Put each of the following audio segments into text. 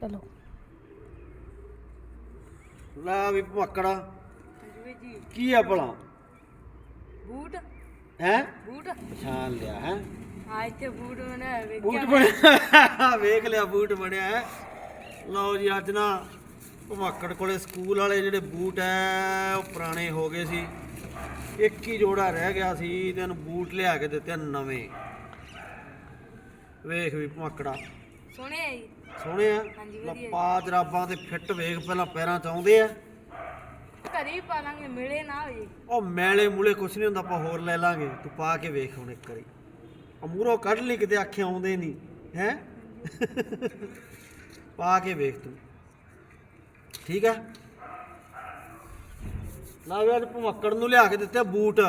ਚਲੋ। ਲੈ ਵੀ ਜੀ। ਕੀ ਆ ਭਲਾ? ਬੂਟ। ਹੈ? ਬੂਟ। ਪਛਾਣ ਲਿਆ ਹੈ? ਆ ਇੱਥੇ ਬੂਟ ਬਣਾਇਆ ਵੇਖਿਆ ਬੂਟ ਬਣਿਆ ਵੇਖ ਲਿਆ ਬੂਟ ਬਣਿਆ ਹੈ। ਲਓ ਜੀ ਅੱਜ ਨਾ ਭਮੱਕੜ ਕੋਲੇ ਸਕੂਲ ਵਾਲੇ ਜਿਹੜੇ ਬੂਟ ਐ ਉਹ ਪੁਰਾਣੇ ਹੋ ਗਏ ਸੀ। ਇੱਕ ਹੀ ਜੋੜਾ ਰਹਿ ਗਿਆ ਸੀ ਤੇ ਇਹਨੂੰ ਬੂਟ ਲਿਆ ਕੇ ਦਿੱਤੇ ਨਵੇਂ। ਵੇਖ ਵੀ ਭਮੱਕੜਾ ਸੋਹਣੇ ਆ ਜੀ? ਸੋਹਣੇ ਆ ਹਾਂਜੀ, ਵਧੀਆ। ਜਰਾਬਾਂ ਤੇ ਫਿੱਟ ਵੇਖ ਪਹਿਲਾਂ ਪੈਰਾਂ ਚ ਆਉਂਦੇ ਆ। ਘਰੇ ਹੀ ਪਾ ਲਾਂਗੇ ਮਿਲੇ ਨਾ ਹੋਏ। ਉਹ ਮੈਲੇ ਮੂਲੇ ਕੁਛ ਨਹੀਂ ਹੁੰਦਾ ਆਪਾਂ ਹੋਰ ਲੈ ਲਾਂਗੇ। ਤੂੰ ਪਾ ਕੇ ਵੇਖ ਹੁਣ ਇੱਕ ਵਾਰੀ। ਆ ਮੂਰੋਂ ਕੱਢ ਲਈ ਕਿਤੇ ਆਖੇ ਆਉਂਦੇ ਨਹੀਂ। ਹੈ? ਪਾ ਕੇ ਵੇਖ ਤੂੰ। ਠੀਕ ਆ? ਨਾ ਵੀ ਅੱਜ ਭਮੱਕੜ ਨੂੰ ਲਿਆ ਕੇ ਦਿੱਤੇ ਬੂਟ।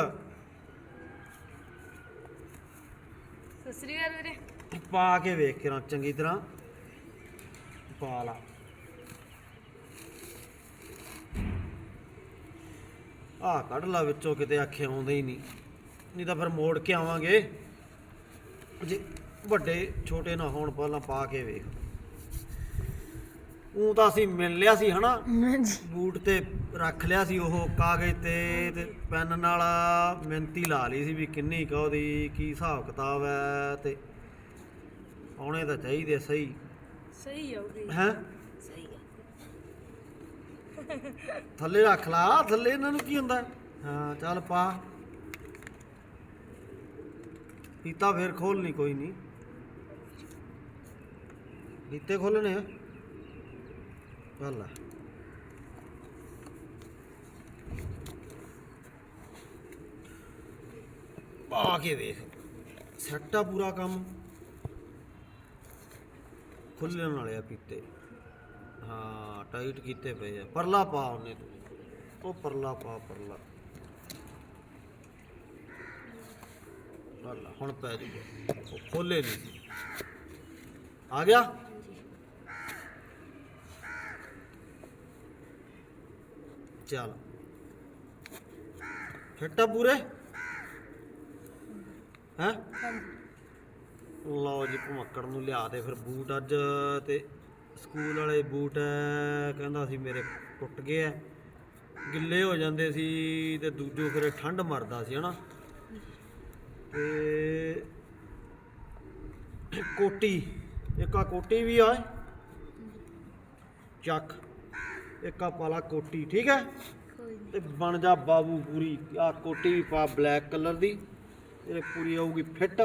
ਸਤਿ ਸ੍ਰੀ ਅਕਾਲ ਵੀਰੇ। ਪਾ ਕੇ ਵੇਖ ਕੇ ਨਾ, ਚੰਗੀ ਤਰ੍ਹਾਂ। ਪਾ ਲਾ। ਆ ਕੱਢ ਲਾ ਵਿੱਚੋਂ, ਕਿਤੇ ਆਖੇ ਆਉਂਦੇ ਹੀ ਨਹੀਂ। ਨਹੀਂ ਤਾਂ ਫਿਰ ਮੋੜ ਕੇ ਆਵਾਂਗੇ। ਜੇ ਵੱਡੇ ਛੋਟੇ ਨਾ ਹੋਣ, ਪਹਿਲਾਂ ਪਾ ਕੇ ਵੇਖ। ਉਹ ਤਾਂ ਅਸੀਂ ਮਿਲ ਲਿਆ ਸੀ ਹਨਾ? ਬੂਟ ਤੇ ਰੱਖ ਲਿਆ ਸੀ ਉਹ ਕਾਗਜ਼ ਤੇ ਤੇ ਪੈਨ ਨਾਲ ਮਿਹਨਤੀ ਲਾ ਲਈ ਸੀ ਵੀ ਕਿੰਨੀ ਕੁ ਉਹਦੀ ਕੀ ਹਿਸਾਬ ਕਿਤਾਬ ਹੈ ਤੇ ਆਉਣੇ ਤਾਂ ਚਾਹੀਦੇ ਸਹੀ। ਸਹੀ ਆਉਗੀ ਹੈ? ਸਹੀ ਥੱਲੇ ਰੱਖ ਲਾ ਥੱਲੇ ਇਹਨਾਂ ਨੂੰ ਕੀ ਹੁੰਦਾ? ਹਾਂ ਚੱਲ ਪਾ। ਪੀਤਾ ਫੇਰ ਖੋਲ ਨਹੀਂ ਕੋਈ ਨਹੀਂ। ਪੀਤੇ ਖੋਲਣੇ ਆ। ਚੱਲ ਪਾ ਕੇ ਵੇਖ। ਸੱਟਾ ਪੂਰਾ ਕੰਮ। ਖੁੱਲਣ ਵਾਲੇ ਆ ਪੀਤੇ। ਹਾਂ, ਟਾਈਟ ਕੀਤੇ ਪਏ ਆ। ਪਰਲਾ ਪਾ ਉਹਨੇ ਤੂੰ। ਉਹ ਪਰਲਾ ਪਾ, ਪਰਲਾ। ਅੱਲਾ ਹੁਣ ਪੈ ਜੂਗਾ। ਉਹ ਖੋਲੇ ਨਹੀਂ ਆ ਗਿਆ? ਚੱਲ। ਫਿੱਟਾ ਪੂਰੇ? ਹੈ? ਲਓ ਜੀ ਭਮੱਕੜ ਨੂੰ ਲਿਆ ਤੇ ਫਿਰ ਬੂਟ ਅੱਜ ਤੇ ਸਕੂਲ ਵਾਲੇ ਬੂਟ ਕਹਿੰਦਾ ਸੀ ਮੇਰੇ ਟੁੱਟ ਗਏ ਐ ਗਿੱਲੇ ਹੋ ਜਾਂਦੇ ਸੀ ਤੇ ਦੂਜੋ ਫਿਰ ਠੰਡ ਮਰਦਾ ਸੀ, ਹਨਾ? ਤੇ ਕੋਟੀ, ਇੱਕ ਆ ਕੋਟੀ ਵੀ ਆ ਚੱਕ। ਇੱਕ ਆ ਪਾਲਾ ਕੋਟੀ ਠੀਕ ਹੈ? ਤੇ ਬਣ ਜਾ ਬਾਬੂ ਪੂਰੀ। ਆ ਕੋਟੀ ਵੀ ਪਾ ਬਲੈਕ ਕਲਰ ਦੀ ਇਹ ਪੂਰੀ ਆਊਗੀ ਫਿੱਟ